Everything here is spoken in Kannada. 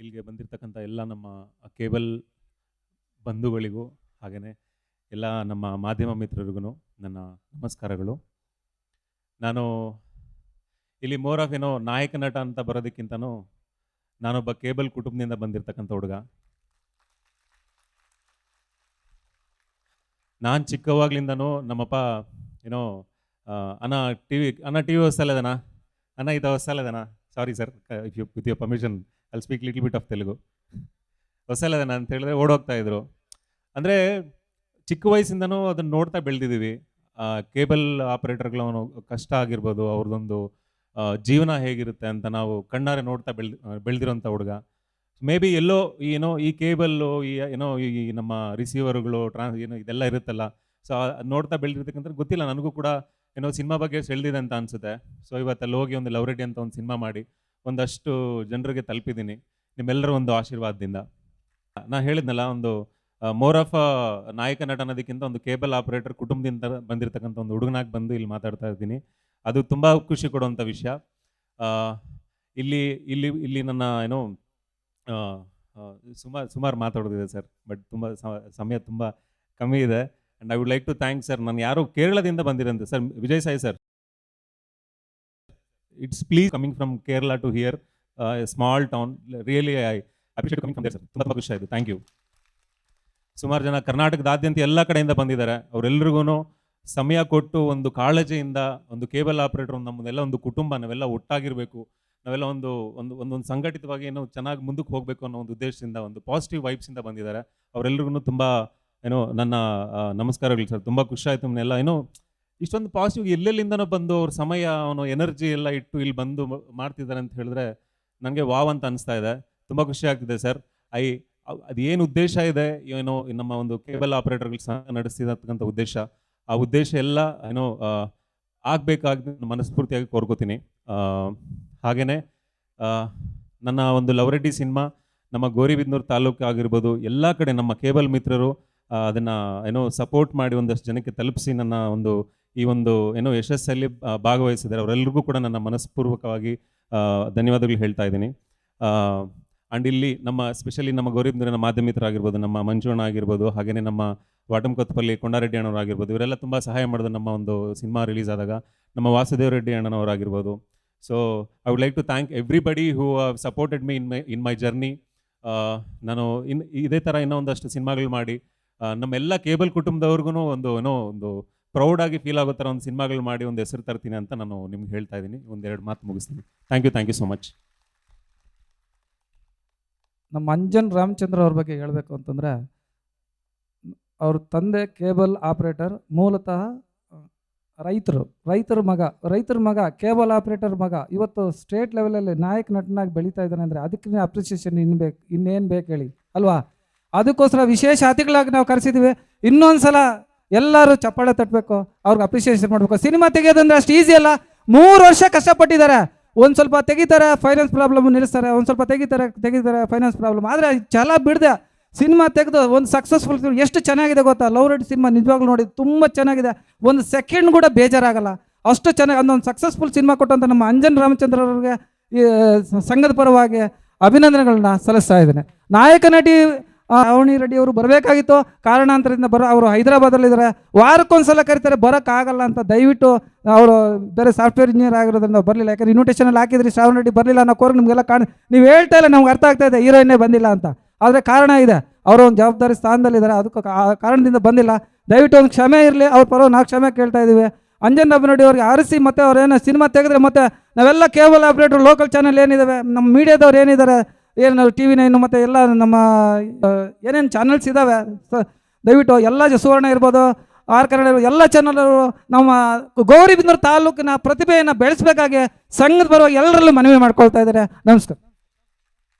ಇಲ್ಲಿಗೆ ಬಂದಿರತಕ್ಕಂಥ ಎಲ್ಲ ನಮ್ಮ ಕೇಬಲ್ ಬಂಧುಗಳಿಗೂ ಹಾಗೆಯೇ ಎಲ್ಲ ನಮ್ಮ ಮಾಧ್ಯಮ ಮಿತ್ರರಿಗೂ ನನ್ನ ನಮಸ್ಕಾರಗಳು. ನಾನು ಇಲ್ಲಿ ಮೋರ್ ಆಫ್ ಏನೋ ನಾಯಕ ನಟ ಅಂತ ಬರೋದಕ್ಕಿಂತನೂ ನಾನೊಬ್ಬ ಕೇಬಲ್ ಕುಟುಂಬದಿಂದ ಬಂದಿರತಕ್ಕಂಥ ಹುಡುಗ. ನಾನು ಚಿಕ್ಕವಾಗ್ಲಿಂದನೂ ನಮ್ಮಪ್ಪ ಏನೋ ಅಣ್ಣ ಟಿ ವಿ ಅಣ್ಣ ಟಿ ವಿ ವಸ್ತಲ್ಲದನಾ ಅಣ್ಣ ಇದು ವಸ್ತಲ್ಲದನಾ sorry sir if you with your permission ಅಲ್ಲಿ speak little bit of Telugu ಹೊಸಲ್ಲದನ ಅಂತ ಹೇಳಿದ್ರೆ ಓಡೋಗ್ತಾ ಇದ್ರು. ಅಂದರೆ ಚಿಕ್ಕ ವಯಸ್ಸಿಂದನೂ ಅದನ್ನು ನೋಡ್ತಾ ಬೆಳೆದಿದ್ದೀವಿ. ಕೇಬಲ್ ಆಪ್ರೇಟರ್ಗಳ ಕಷ್ಟ ಆಗಿರ್ಬೋದು, ಅವ್ರದ್ದೊಂದು ಜೀವನ ಹೇಗಿರುತ್ತೆ ಅಂತ ನಾವು ಕಣ್ಣಾರೆ ನೋಡ್ತಾ ಬೆಳ್ದು ಬೆಳೆದಿರೋಂಥ ಹುಡುಗ. ಮೇ ಬಿ ಎಲ್ಲೋ ಏನೋ ಈ ಕೇಬಲ್ಲು, ಈ, ಏನೋ ಈ ನಮ್ಮ ರಿಸೀವರ್ಗಳು ಟ್ರಾನ್ಸ್ ಏನೋ ಇದೆಲ್ಲ ಇರುತ್ತಲ್ಲ. ಸೊ ನೋಡ್ತಾ ಬೆಳೆದಿರ್ತಕ್ಕಂಥ ಗೊತ್ತಿಲ್ಲ. ನನಗೂ ಕೂಡ ಏನೋ ಸಿನಿಮಾ ಬಗ್ಗೆ ಸೆಳೆದಿದೆ ಅಂತ ಅನಿಸುತ್ತೆ. ಸೊ ಇವತ್ತಲ್ಲಿ ಹೋಗಿ ಒಂದು ಲವ್ ರೆಡಿ ಅಂತ ಒಂದು ಸಿನಿಮಾ ಮಾಡಿ. ಒಂದಷ್ಟು ಜನರಿಗೆ ತಲುಪಿದ್ದೀನಿ. ನಿಮ್ಮೆಲ್ಲರ ಒಂದು ಆಶೀರ್ವಾದದಿಂದ. ನಾನು ಹೇಳಿದ್ನಲ್ಲ, ಒಂದು ಮೋರ್ ಆಫ್ ನಾಯಕ ನಟ ಅನ್ನೋದಕ್ಕಿಂತ ಒಂದು ಕೇಬಲ್ ಆಪರೇಟರ್ ಕುಟುಂಬದಿಂದ ಬಂದಿರತಕ್ಕಂಥ ಒಂದು ಹುಡುಗನಾಗಿ ಬಂದು ಇಲ್ಲಿ ಮಾತಾಡ್ತಾ ಇದ್ದೀನಿ. ಅದು ತುಂಬ ಖುಷಿ ಕೊಡುವಂಥ ವಿಷಯ. ಇಲ್ಲಿ ಇಲ್ಲಿ ಇಲ್ಲಿ ನನ್ನ, ಏನು ಸುಮಾರು ಸುಮಾರು ಮಾತಾಡೋದಿದೆ ಸರ್, ಬಟ್ ತುಂಬ ಸಮಯ ತುಂಬ ಕಮ್ಮಿ ಇದೆ. And I would like to thank sir ನಾನು ಯಾರು ಕೇರಳದಿಂದ ಬಂದಿರಂತೆ sir, Vijay Sai sir. It's please coming from Kerala to here small town really I appreciate coming from there sir ತುಂಬ ತುಂಬ ಖುಷಿ ಆಯಿತು. ಥ್ಯಾಂಕ್ ಯು ಸುಮಾರು ಜನ ಕರ್ನಾಟಕದಾದ್ಯಂತ ಎಲ್ಲ ಕಡೆಯಿಂದ ಬಂದಿದ್ದಾರೆ. ಅವರೆಲ್ಲರಿಗೂ ಸಮಯ ಕೊಟ್ಟು ಒಂದು ಕಾಳಜಿಯಿಂದ ಒಂದು ಕೇಬಲ್ ಆಪರೇಟರ್ ನಮ್ಮನ್ನೆಲ್ಲ ಒಂದು ಕುಟುಂಬ, ನಾವೆಲ್ಲ ಒಟ್ಟಾಗಿರಬೇಕು. ನಾವೆಲ್ಲ ಒಂದು ಒಂದು ಒಂದೊಂದು ಸಂಘಟಿತವಾಗಿ ಏನೋ ಚೆನ್ನಾಗಿ ಮುಂದಕ್ಕೆ ಹೋಗಬೇಕು ಅನ್ನೋ ಒಂದು ಉದ್ದೇಶದಿಂದ, ಒಂದು ಪಾಸಿಟಿವ್ ವೈಬ್ಸಿಂದ ಬಂದಿದ್ದಾರೆ. ಅವರೆಲ್ಲರಿಗೂ ತುಂಬ ಏನೋ ನನ್ನ ನಮಸ್ಕಾರಗಳು, ಸರ್. ತುಂಬ ಖುಷಿ ಆಯಿತು. ಏನೋ ಇಷ್ಟೊಂದು ಪಾಸಿಟಿವ್ ಎಲ್ಲೆಲ್ಲಿಂದನೋ ಬಂದು ಅವ್ರ ಸಮಯ, ಅವನು ಎನರ್ಜಿ ಎಲ್ಲ ಇಟ್ಟು ಇಲ್ಲಿ ಬಂದು ಮಾಡ್ತಿದ್ದಾರೆ ಅಂತ ಹೇಳಿದ್ರೆ ನನಗೆ ವಾವ್ ಅಂತ ಅನಿಸ್ತಾ ಇದೆ. ತುಂಬ ಖುಷಿ ಆಗ್ತಿದೆ ಸರ್. ಐ ಅದೇನು ಉದ್ದೇಶ ಇದೆ? ಏನೋ ನಮ್ಮ ಒಂದು ಕೇಬಲ್ ಆಪರೇಟರ್ಗಳು ಸಹ ನಡೆಸಿದಂಥ ಉದ್ದೇಶ. ಆ ಉದ್ದೇಶ ಎಲ್ಲ, ಏನೋ ಆಗಬೇಕಾಗಿ ಮನಸ್ಫೂರ್ತಿಯಾಗಿ ಕೋರ್ಕೋತೀನಿ. ಹಾಗೆಯೇ ನನ್ನ ಒಂದು ಲವರೆಡ್ಡಿ ಸಿನಿಮಾ ನಮ್ಮ ಗೋರಿಬಿದನೂರು ತಾಲೂಕು ಆಗಿರ್ಬೋದು ಎಲ್ಲ ಕಡೆ ನಮ್ಮ ಕೇಬಲ್ ಮಿತ್ರರು ಅದನ್ನ ಏನೋ ಸಪೋರ್ಟ್ ಮಾಡಿ ಒಂದಷ್ಟು ಜನಕ್ಕೆ ತಲುಪಿಸಿ ನನ್ನ ಒಂದು, ಈ ಒಂದು ಏನೋ ಯಶಸ್ಸಲ್ಲಿ ಭಾಗವಹಿಸಿದ್ದಾರೆ. ಅವರೆಲ್ಲರಿಗೂ ಕೂಡ ನನ್ನ ಮನಸ್ಪೂರ್ವಕವಾಗಿ ಧನ್ಯವಾದಗಳು ಹೇಳ್ತಾ ಇದ್ದೀನಿ. ಆ್ಯಂಡ್ ಇಲ್ಲಿ ನಮ್ಮ ಸ್ಪೆಷಲಿ ನಮ್ಮ ಗೌರಿಬಿದನೂರಿನ ಮಾಧ್ಯಮಿತರಾಗಿರ್ಬೋದು, ನಮ್ಮ ಮಂಜುಣ್ಣ ಆಗಿರ್ಬೋದು ಹಾಗೆಯೇ ನಮ್ಮ ವಾಟಂಕೊತ್ತಪಲ್ಲಿ ಕೊಂಡಾರೆಡ್ಡಿ ಅಣ್ಣವರಾಗಿರ್ಬೋದು, ಇವರೆಲ್ಲ ತುಂಬ ಸಹಾಯ ಮಾಡಿದ್ರು ನಮ್ಮ ಒಂದು ಸಿನಿಮಾ ರಿಲೀಸ್ ಆದಾಗ, ನಮ್ಮ Vasudeva Reddy ಅಣ್ಣನವರಾಗಿರ್ಬೋದು. So I would like to thank everybody who supported me in my in my journey ನಾನು ಇನ್, ಇದೇ ಥರ ಇನ್ನೂ ಒಂದಷ್ಟು ಸಿನಿಮಾಗಳು ಮಾಡಿ ನಮ್ಮೆಲ್ಲ ಕೇಬಲ್ ಕುಟುಂಬದವ್ರಿಗೂ ಒಂದು ಏನೋ ಒಂದು ಪ್ರೌಡ್ ಆಗಿ ಫೀಲ್ ಆಗೋ ಥರ ಒಂದು ಸಿನಿಮಾಗಳು ಮಾಡಿ ಒಂದು ಹೆಸರು ತರ್ತೀನಿ ಅಂತ ನಾನು ನಿಮ್ಗೆ ಹೇಳ್ತಾ ಇದ್ದೀನಿ. ಒಂದೆರಡು ಮಾತು ಮುಗಿಸ್ತೀನಿ. Thank you thank you so much ನಮ್ಮ ಅಂಜನ್ ರಾಮಚಂದ್ರ ಅವ್ರ ಬಗ್ಗೆ ಹೇಳಬೇಕು ಅಂತಂದರೆ, ಅವ್ರ ತಂದೆ ಕೇಬಲ್ ಆಪ್ರೇಟರ್ ಮೂಲತಃ ರೈತರು, ರೈತರ ಮಗ ರೈತರ ಮಗ, ಕೇಬಲ್ ಆಪ್ರೇಟರ್ ಮಗ. ಇವತ್ತು ಸ್ಟೇಟ್ ಲೆವೆಲಲ್ಲಿ ನಾಯಕ ನಟನಾಗಿ ಬೆಳೀತಾ ಇದ್ದಾನೆ ಅಂದರೆ ಅದಕ್ಕೆ ಅಪ್ರಿಸಿಯೇಷನ್ ಇನ್ನು ಬೇಕು ಇನ್ನೇನು ಬೇಕು ಹೇಳಿ. ಅಲ್ವಾ? ಅದಕ್ಕೋಸ್ಕರ ವಿಶೇಷ ಅತಿಥಿಗಳಾಗಿ ನಾವು ಕರೆಸಿದ್ದೀವಿ ಇನ್ನೊಂದು ಸಲ ಎಲ್ಲರೂ ಚಪ್ಪಾಳೆ ತಟ್ಟಬೇಕು ಅವ್ರಿಗೆ ಅಪ್ರಿಷಿಯೇಷನ್ ಮಾಡಬೇಕು. ಸಿನಿಮಾ ತೆಗೆಯೋದಂದ್ರೆ ಅಷ್ಟು ಈಸಿ ಅಲ್ಲ. ಮೂರು ವರ್ಷ ಕಷ್ಟಪಟ್ಟಿದ್ದಾರೆ. ಒಂದು ಸ್ವಲ್ಪ ತೆಗಿತಾರೆ ಫೈನಾನ್ಸ್ ಪ್ರಾಬ್ಲಮ್ ನಿಲ್ಲಿಸ್ತಾರೆ. ಒಂದು ಸ್ವಲ್ಪ ತೆಗಿತಾರೆ ತೆಗಿತಾರೆ ಫೈನಾನ್ಸ್ ಪ್ರಾಬ್ಲಮ್ ಆದರೆ ಛಲ ಬಿಡದೆ. ಸಿನಿಮಾ ತೆಗೆದು ಒಂದು ಸಕ್ಸಸ್ಫುಲ್ ಎಷ್ಟು ಚೆನ್ನಾಗಿದೆ ಗೊತ್ತಾ? ಲವ್ ರೆಡ್ ಸಿನಿಮಾ ನಿಜವಾಗ್ಲೂ ನೋಡಿ ತುಂಬ ಚೆನ್ನಾಗಿದೆ. ಒಂದು ಸೆಕೆಂಡ್ ಕೂಡ ಬೇಜಾರಾಗಲ್ಲ. ಅಷ್ಟು ಚೆನ್ನಾಗಿ ಅದೊಂದು ಸಕ್ಸಸ್ಫುಲ್ ಸಿನಿಮಾ ಕೊಟ್ಟಂಥ ನಮ್ಮ ಅಂಜನ್ ರಾಮಚಂದ್ರ ಅವ್ರಿಗೆ ಸಂಘದ ಪರವಾಗಿ ಅಭಿನಂದನೆಗಳನ್ನ ಸಲ್ಲಿಸ್ತಾ ಇದ್ದೇನೆ. ನಾಯಕ ನಟಿ ಆ, ಅವನಿ ರೆಡ್ಡಿ ಅವರು ಬರಬೇಕಾಗಿತ್ತು. ಕಾರಣಾಂತರದಿಂದ ಬರೋ ಅವರು ಹೈದರಾಬಾದಲ್ಲಿದ್ದಾರೆ ವಾರಕ್ಕೊಂದ್ಸಲ ಕರೀತಾರೆ ಬರೋಕ್ಕಾಗಲ್ಲ ಅಂತ ದಯವಿಟ್ಟು ಅವರು ಬೇರೆ ಸಾಫ್ಟ್ವೇರ್ ಇಂಜಿನಿಯರ್ ಆಗಿರೋದ್ರಿಂದ ಬರಲಿಲ್ಲ. ಯಾಕಂದ್ರೆ ಇನ್ವಿಟೇಷನಲ್ಲಿ ಹಾಕಿದ್ರಿ ಶ್ರಾವಣ ರೆಡ್ಡಿ ಬರಲಿಲ್ಲ ಅನ್ನೋ ಕೋರ್ಗೆ ನಿಮಗೆಲ್ಲ ಕಾಣ ನೀವು ಹೇಳ್ತಾ ಇಲ್ಲ ನಮ್ಗೆ ಅರ್ಥ ಆಗ್ತಾ ಇದೆ ಹೀರೋಯಿನ್ನೇ ಬಂದಿಲ್ಲ ಅಂತ. ಆದರೆ ಕಾರಣ ಇದೆ. ಅವರು ಒಂದು ಜವಾಬ್ದಾರಿ ಸ್ಥಾನದಲ್ಲಿದ್ದಾರೆ ಅದಕ್ಕೆ ಕಾರಣದಿಂದ ಬಂದಿಲ್ಲ. ದಯವಿಟ್ಟು ಒಂದು ಕ್ಷಮೆ ಇರಲಿ ಅವ್ರ ಪರ ನಾವು ಕ್ಷಮೆ ಕೇಳ್ತಾ ಇದ್ದೀವಿ. ಅಂಜನ್ ಅಭಿನಡಿ ಅವ್ರಿಗೆ ಆರಿಸಿ ಮತ್ತೆ ಅವ್ರೇನೋ ಸಿನಿಮಾ ತೆಗೆದ್ರೆ ಮತ್ತೆ ನಾವೆಲ್ಲ ಕೇಬಲ್ ಆಪ್ರೇಟರ್ ಲೋಕಲ್ ಚಾನಲ್ ಏನಿದ್ದಾವೆ ನಮ್ಮ ಮೀಡಿಯಾದವ್ರು ಏನಿದ್ದಾರೆ ಏನು ಟಿ ವಿ ನೈನು ಮತ್ತು ಎಲ್ಲ ನಮ್ಮ ಏನೇನು ಚಾನಲ್ಸ್ ಇದ್ದಾವೆ ದಯವಿಟ್ಟು ಎಲ್ಲ ಸುವರ್ಣ ಇರ್ಬೋದು ಆರ್ ಕನ್ನಡ ಇರ್ಬೋದು, ಎಲ್ಲ ಚಾನಲ್ಗಳು ನಮ್ಮ ಗೌರಿಬಿಂದೂರು ತಾಲೂಕಿನ ಪ್ರತಿಭೆಯನ್ನು ಬೆಳೆಸಬೇಕಾಗಿ ಸಂಘದ ಪರವಾಗಿ ಎಲ್ಲರಲ್ಲೂ ಮನವಿ ಮಾಡ್ಕೊಳ್ತಾ ಇದ್ದಾರೆ. ನಮಸ್ಕಾರ.